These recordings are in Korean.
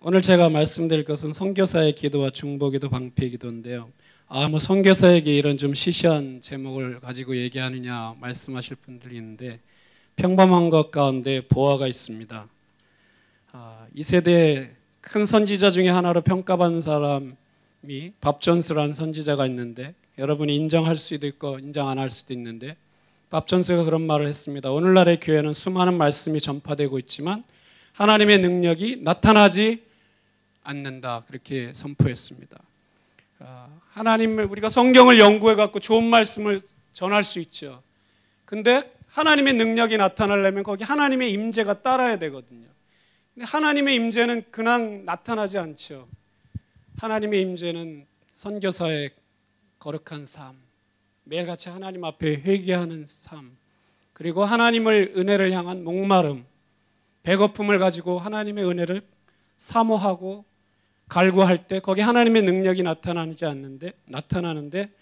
오늘 제가 말씀드릴 것은 선교사의 기도와 중보기도 방패 기도인데요. 아, 뭐 선교사에게 이런 좀 시시한 제목을 가지고 얘기하느냐 말씀하실 분들이 있는데 평범한 것 가운데 보화가 있습니다. 아, 이 세대 큰 선지자 중에 하나로 평가받는 사람이 밥존스라는 선지자가 있는데 여러분이 인정할 수도 있고 인정 안 할 수도 있는데 밥존스가 그런 말을 했습니다. 오늘날의 교회는 수많은 말씀이 전파되고 있지만 하나님의 능력이 나타나지 않는다 그렇게 선포했습니다. 아, 하나님을 우리가 성경을 연구해 갖고 좋은 말씀을 전할 수 있죠. 근데 하나님의 능력이 나타나려면 거기 하나님의 임재가 따라야 되거든요. 근데 하나님의 임재는 그냥 나타나지 않죠. 하나님의 임재는 선교사의 거룩한 삶, 매일같이 하나님 앞에 회개하는 삶, 그리고 하나님을 은혜를 향한 목마름, 배고픔을 가지고 하나님의 은혜를 사모하고 갈구할 때 거기 하나님의 능력이 나타나지 않는데 나타나는데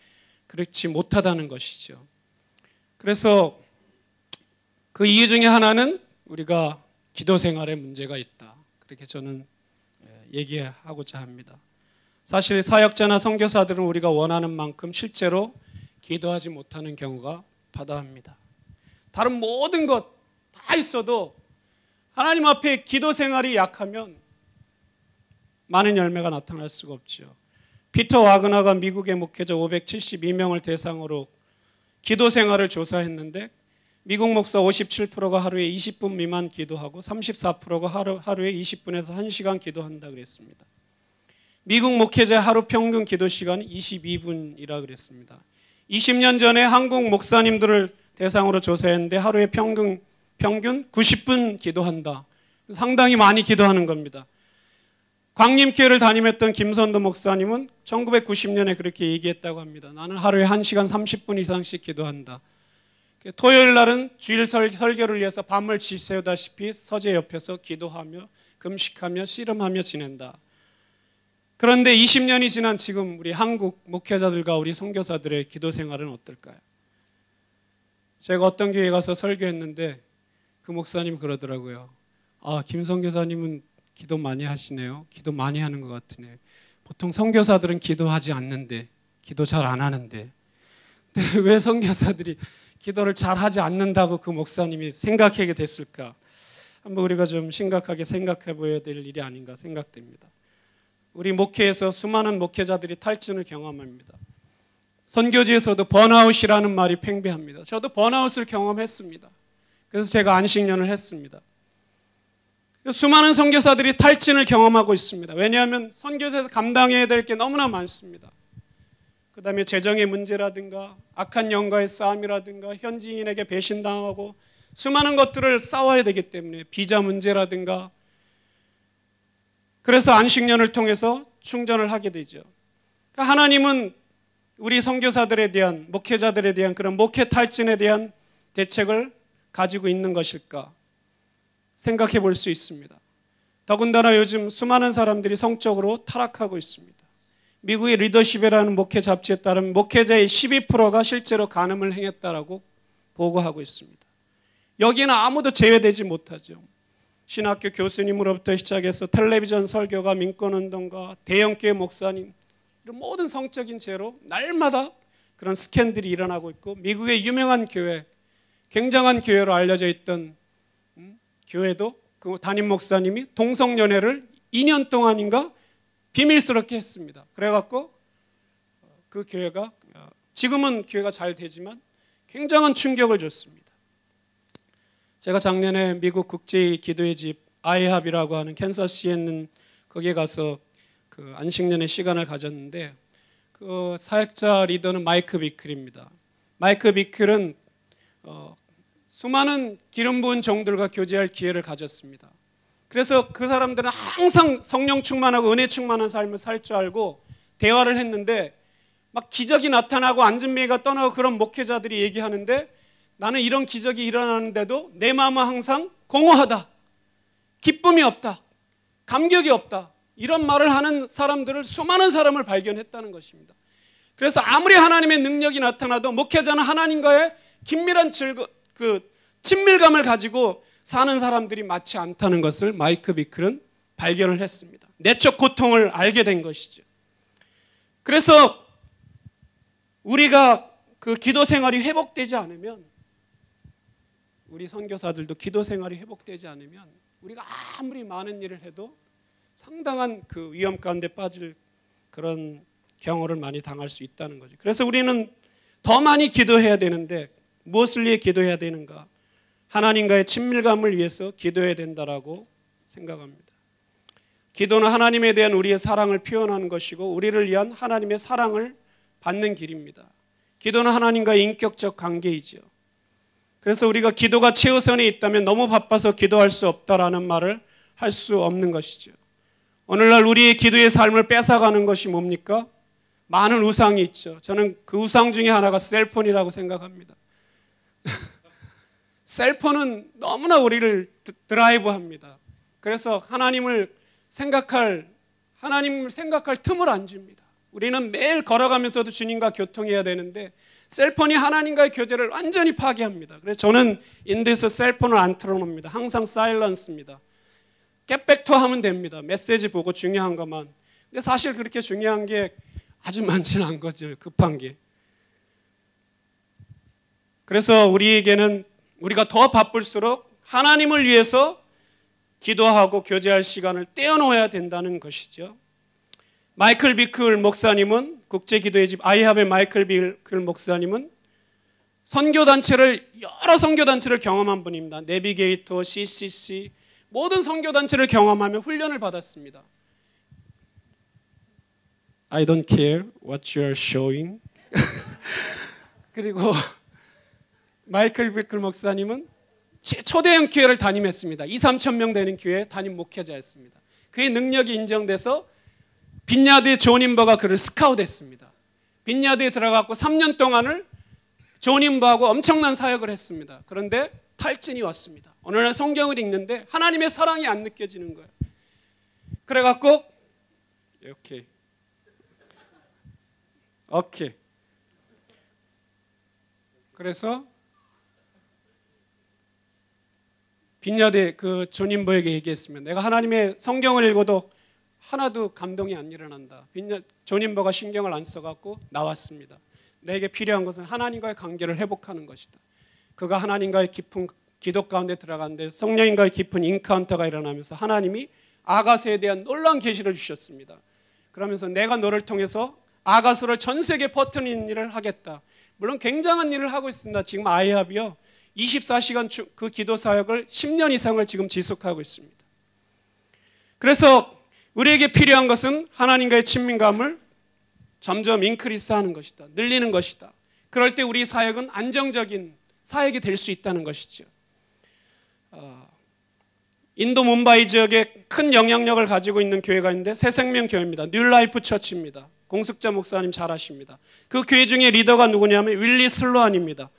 그렇지 못하다는 것이죠. 그래서 그 이유 중에 하나는 우리가 기도 생활에 문제가 있다. 그렇게 저는 예, 얘기하고자 합니다. 사실 사역자나 선교사들은 우리가 원하는 만큼 실제로 기도하지 못하는 경우가 바다합니다. 다른 모든 것 다 있어도 하나님 앞에 기도 생활이 약하면 많은 열매가 나타날 수가 없죠. 피터 와그나가 미국의 목회자 572명을 대상으로 기도 생활을 조사했는데 미국 목사 57%가 하루에 20분 미만 기도하고 34%가 하루, 하루에 20분에서 1시간 기도한다 그랬습니다. 미국 목회자 하루 평균 기도 시간은 22분이라 그랬습니다. 20년 전에 한국 목사님들을 대상으로 조사했는데 하루에 평균 평균 90분 기도한다. 상당히 많이 기도하는 겁니다. 광림교회를 담임했던 김선도 목사님은 1990년에 그렇게 얘기했다고 합니다. 나는 하루에 1시간 30분 이상씩 기도한다. 토요일 날은 주일 설, 설교를 위해서 밤을 지새우다시피 서재 옆에서 기도하며 금식하며 씨름하며 지낸다. 그런데 20년이 지난 지금 우리 한국 목회자들과 우리 선교사들의 기도 생활은 어떨까요? 제가 어떤 교회 가서 설교했는데 그 목사님 그러더라고요. 아, 김선교사님은 기도 많이 하시네요. 기도 많이 하는 것 같으네. 보통 선교사들은 기도하지 않는데, 기도 잘 안 하는데, 왜 선교사들이 기도를 잘 하지 않는다고 그 목사님이 생각하게 됐을까? 한번 우리가 좀 심각하게 생각해 보여야 될 일이 아닌가 생각됩니다. 우리 목회에서 수많은 목회자들이 탈진을 경험합니다. 선교지에서도 번아웃이라는 말이 팽배합니다. 저도 번아웃을 경험했습니다. 그래서 제가 안식년을 했습니다. 수많은 선교사들이 탈진을 경험하고 있습니다. 왜냐하면 선교사에서 감당해야 될 게 너무나 많습니다. 그 다음에 재정의 문제라든가 악한 영과의 싸움이라든가 현지인에게 배신당하고 수많은 것들을 싸워야 되기 때문에 비자 문제라든가 그래서 안식년을 통해서 충전을 하게 되죠. 그러니까 하나님은 우리 선교사들에 대한 목회자들에 대한 그런 목회 탈진에 대한 대책을 가지고 있는 것일까? 생각해 볼 수 있습니다. 더군다나 요즘 수많은 사람들이 성적으로 타락하고 있습니다. 미국의 리더십이라는 목회 잡지에 따르면 목회자의 12%가 실제로 간음을 행했다라고 보고하고 있습니다. 여기는 아무도 제외되지 못하죠. 신학교 교수님으로부터 시작해서 텔레비전 설교가 민권운동가 대형교회 목사님 이런 모든 성적인 죄로 날마다 그런 스캔들이 일어나고 있고 미국의 유명한 교회 굉장한 교회로 알려져 있던 교회도 그 담임 목사님이 동성 연애를 2년 동안인가 비밀스럽게 했습니다. 그래갖고 그 교회가 지금은 교회가 잘 되지만 굉장한 충격을 줬습니다. 제가 작년에 미국 국제 기도의 집 아이합이라고 하는 캔사스시에 있는 거기에 가서 그 안식년의 시간을 가졌는데 그 사역자 리더는 마이크 비클입니다. 마이크 비클은 어, 수많은 기름 부은 종들과 교제할 기회를 가졌습니다. 그래서 그 사람들은 항상 성령 충만하고 은혜 충만한 삶을 살 줄 알고 대화를 했는데 막 기적이 나타나고 안전미가 떠나고 그런 목회자들이 얘기하는데 나는 이런 기적이 일어나는데도 내 마음은 항상 공허하다. 기쁨이 없다. 감격이 없다. 이런 말을 하는 사람들을 수많은 사람을 발견했다는 것입니다. 그래서 아무리 하나님의 능력이 나타나도 목회자는 하나님과의 긴밀한 즐거, 그 친밀감을 가지고 사는 사람들이 많지 않다는 것을 마이크 비클은 발견을 했습니다. 내적 고통을 알게 된 것이죠. 그래서 우리가 그 기도 생활이 회복되지 않으면 우리 선교사들도 기도 생활이 회복되지 않으면 우리가 아무리 많은 일을 해도 상당한 그 위험 가운데 빠질 그런 경우를 많이 당할 수 있다는 거죠. 그래서 우리는 더 많이 기도해야 되는데 무엇을 위해 기도해야 되는가? 하나님과의 친밀감을 위해서 기도해야 된다라고 생각합니다. 기도는 하나님에 대한 우리의 사랑을 표현하는 것이고 우리를 위한 하나님의 사랑을 받는 길입니다. 기도는 하나님과의 인격적 관계이죠. 그래서 우리가 기도가 최우선에 있다면 너무 바빠서 기도할 수 없다라는 말을 할 수 없는 것이죠. 오늘날 우리의 기도의 삶을 뺏어가는 것이 뭡니까? 많은 우상이 있죠. 저는 그 우상 중에 하나가 셀폰이라고 생각합니다. 셀폰은 너무나 우리를 드라이브 합니다. 그래서 하나님을 생각할, 하나님을 생각할 틈을 안 줍니다. 우리는 매일 걸어가면서도 주님과 교통해야 되는데 셀폰이 하나님과의 교제를 완전히 파괴합니다. 그래서 저는 인도에서 셀폰을 안 틀어놓습니다. 항상 사일런스입니다. 겟백투 하면 됩니다. 메시지 보고 중요한 것만. 근데 사실 그렇게 중요한 게 아주 많지는 않은 거죠. 급한 게. 그래서 우리에게는 우리가 더 바쁠수록 하나님을 위해서 기도하고 교제할 시간을 떼어놓아야 된다는 것이죠. 마이클 비클 목사님은 국제 기도의 집 아이합의 마이클 비클 목사님은 선교 단체를 여러 선교 단체를 경험한 분입니다. 내비게이터, CCC 모든 선교 단체를 경험하며 훈련을 받았습니다. I don't care what you are showing. 그리고 마이클 비클 목사님은 초대형 교회를 담임했습니다. 2, 3천 명 되는 교회 담임 목회자였습니다. 그의 능력이 인정돼서 빈야드의 존인버가 그를 스카우트했습니다. 빈야드에 들어갔고 3년 동안을 존인버하고 엄청난 사역을 했습니다. 그런데 탈진이 왔습니다. 어느 날 성경을 읽는데 하나님의 사랑이 안 느껴지는 거예요. 그래갖고 오케이 오케이 그래서 빈야대 그 존인버에게 얘기했으면 내가 하나님의 성경을 읽어도 하나도 감동이 안 일어난다. 빈야 존인버가 신경을 안 써갖고 나왔습니다. 내게 필요한 것은 하나님과의 관계를 회복하는 것이다. 그가 하나님과의 깊은 기도 가운데 들어갔는데 성령님과의 깊은 인카운터가 일어나면서 하나님이 아가스에 대한 놀라운 계시를 주셨습니다. 그러면서 내가 너를 통해서 아가스를 전 세계에 퍼뜨리는 일을 하겠다. 물론 굉장한 일을 하고 있습니다. 지금 아이합이요. 24시간 그 기도 사역을 10년 이상을 지금 지속하고 있습니다. 그래서 우리에게 필요한 것은 하나님과의 친밀감을 점점 인크리스 하는 것이다. 늘리는 것이다. 그럴 때 우리 사역은 안정적인 사역이 될 수 있다는 것이죠. 어, 인도 문바이 지역에 큰 영향력을 가지고 있는 교회가 있는데 새생명 교회입니다. 뉴라이프 처치입니다. 공숙자 목사님 잘 아십니다. 그 교회 중에 리더가 누구냐면 윌리 슬로안입니다.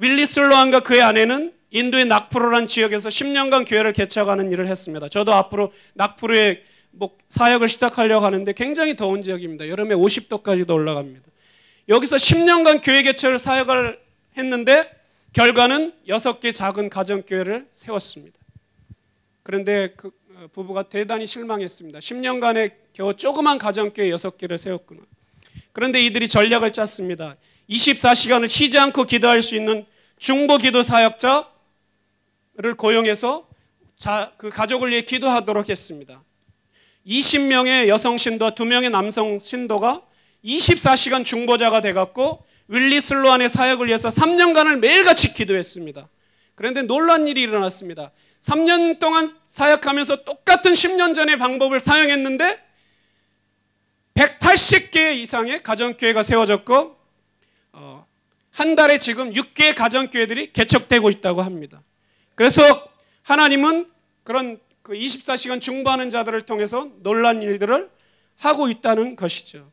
윌리 슬로안과 그의 아내는 인도의 낙프로란 지역에서 10년간 교회를 개척하는 일을 했습니다. 저도 앞으로 낙프로에 뭐 사역을 시작하려고 하는데 굉장히 더운 지역입니다. 여름에 50도까지도 올라갑니다. 여기서 10년간 교회 개척을 사역을 했는데 결과는 6개 작은 가정교회를 세웠습니다. 그런데 그 어, 부부가 대단히 실망했습니다. 10년간에 겨우 조그만 가정교회 6개를 세웠구나. 그런데 이들이 전략을 짰습니다. 24시간을 쉬지 않고 기도할 수 있는 중보 기도 사역자를 고용해서 자, 그 가족을 위해 기도하도록 했습니다. 20명의 여성 신도와 2명의 남성 신도가 24시간 중보자가 돼갖고 윌리 슬로안의 사역을 위해서 3년간을 매일같이 기도했습니다. 그런데 놀란 일이 일어났습니다. 3년 동안 사역하면서 똑같은 10년 전의 방법을 사용했는데 180개 이상의 가정교회가 세워졌고 어, 한 달에 지금 6개의 가정교회들이 개척되고 있다고 합니다. 그래서 하나님은 그런 그 24시간 중보하는 자들을 통해서 놀란 일들을 하고 있다는 것이죠.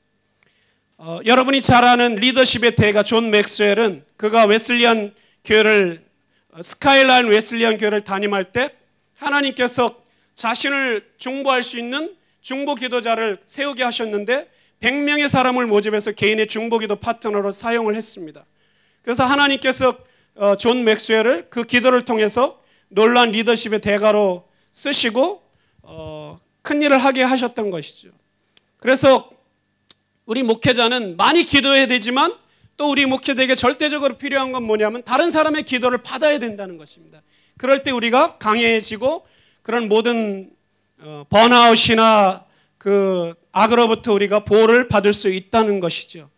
어, 여러분이 잘 아는 리더십의 대가 존 맥스웰은 그가 웨슬리안 교회를 어, 스카이라인 웨슬리안 교회를 담임할 때 하나님께서 자신을 중보할 수 있는 중보 기도자를 세우게 하셨는데 100명의 사람을 모집해서 개인의 중보 기도 파트너로 사용을 했습니다. 그래서 하나님께서 어, 존 맥스웰을 그 기도를 통해서 놀란 리더십의 대가로 쓰시고 어, 큰 일을 하게 하셨던 것이죠. 그래서 우리 목회자는 많이 기도해야 되지만 또 우리 목회자에게 절대적으로 필요한 건 뭐냐면 다른 사람의 기도를 받아야 된다는 것입니다. 그럴 때 우리가 강해지고 그런 모든 어, 번아웃이나 그 악으로부터 우리가 보호를 받을 수 있다는 것이죠.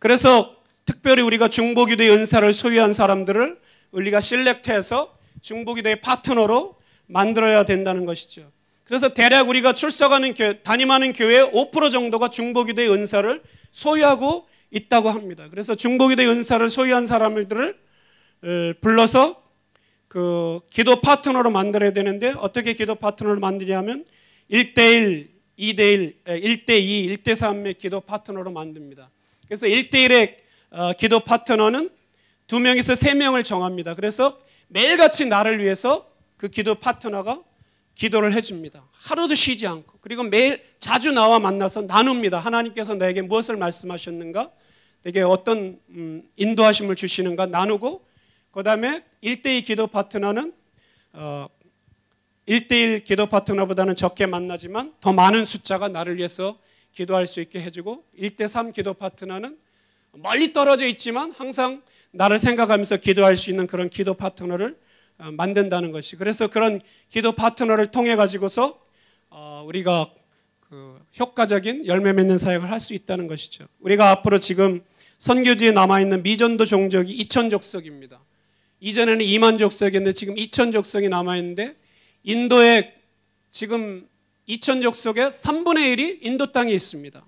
그래서 특별히 우리가 중보기도의 은사를 소유한 사람들을 우리가 실렉트해서 중보기도의 파트너로 만들어야 된다는 것이죠. 그래서 대략 우리가 출석하는 교, 담임하는 교회 5% 정도가 중보기도의 은사를 소유하고 있다고 합니다. 그래서 중보기도의 은사를 소유한 사람들을 불러서 그 기도 파트너로 만들어야 되는데 어떻게 기도 파트너를 만드냐면 1대1, 2대1, 1대2, 1대3의 기도 파트너로 만듭니다. 그래서 1대1의 어, 기도 파트너는 두 명에서 세 명을 정합니다. 그래서 매일같이 나를 위해서 그 기도 파트너가 기도를 해줍니다. 하루도 쉬지 않고 그리고 매일 자주 나와 만나서 나눕니다. 하나님께서 나에게 무엇을 말씀하셨는가, 내게 어떤 음, 인도하심을 주시는가 나누고 그 다음에 1대2 기도 파트너는 어, 1대1 기도 파트너보다는 적게 만나지만 더 많은 숫자가 나를 위해서 기도할 수 있게 해주고 1대3 기도 파트너는 멀리 떨어져 있지만 항상 나를 생각하면서 기도할 수 있는 그런 기도 파트너를 어, 만든다는 것이 그래서 그런 기도 파트너를 통해 가지고서 어, 우리가 그 효과적인 열매 맺는 사역을 할 수 있다는 것이죠. 우리가 앞으로 지금 선교지에 남아 있는 미전도 종족이 2천 족속입니다. 이전에는 2만 족속이었는데 지금 2천 족속이 남아 있는데 인도에 지금 2천 족속의 3분의 1이 인도 땅에 있습니다.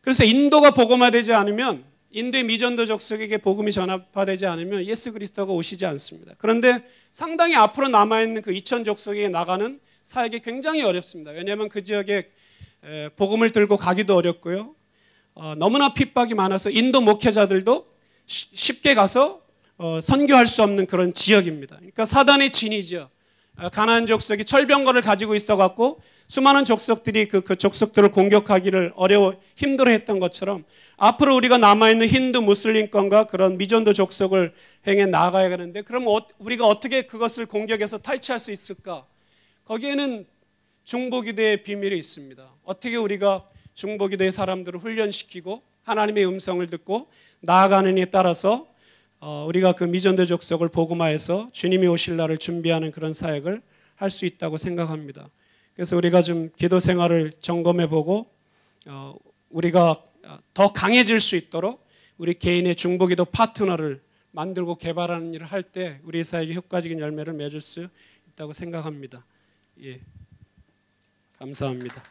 그래서 인도가 복음화되지 않으면 인도의 미전도 족속에게 복음이 전파되지 않으면 예수 그리스도가 오시지 않습니다. 그런데 상당히 앞으로 남아 있는 그 2천 족 속에 나가는 사역이 굉장히 어렵습니다. 왜냐하면 그 지역에 복음을 들고 가기도 어렵고요. 어, 너무나 핍박이 많아서 인도 목회자들도 쉽게 가서 어, 선교할 수 없는 그런 지역입니다. 그러니까 사단의 진이죠. 어, 가나안 족속이 철병거를 가지고 있어 갖고 수많은 족속들이 그, 그 족속들을 공격하기를 어려워 힘들어했던 것처럼 앞으로 우리가 남아있는 힌두 무슬림권과 그런 미전도 족속을 행해 나가야 하는데 그럼 어, 우리가 어떻게 그것을 공격해서 탈취할 수 있을까? 거기에는 중보기도의 비밀이 있습니다. 어떻게 우리가 중보기도의 사람들을 훈련시키고 하나님의 음성을 듣고 나아가는 에 따라서 어, 우리가 그 미전도 족속을 복음화해서 주님이 오실 날을 준비하는 그런 사역을 할 수 있다고 생각합니다. 그래서 우리가 좀 기도 생활을 점검해 보고 어, 우리가 더 강해질 수 있도록 우리 개인의 중보기도 파트너를 만들고 개발하는 일을 할 때 우리 사역이 효과적인 열매를 맺을 수 있다고 생각합니다. 예. 감사합니다.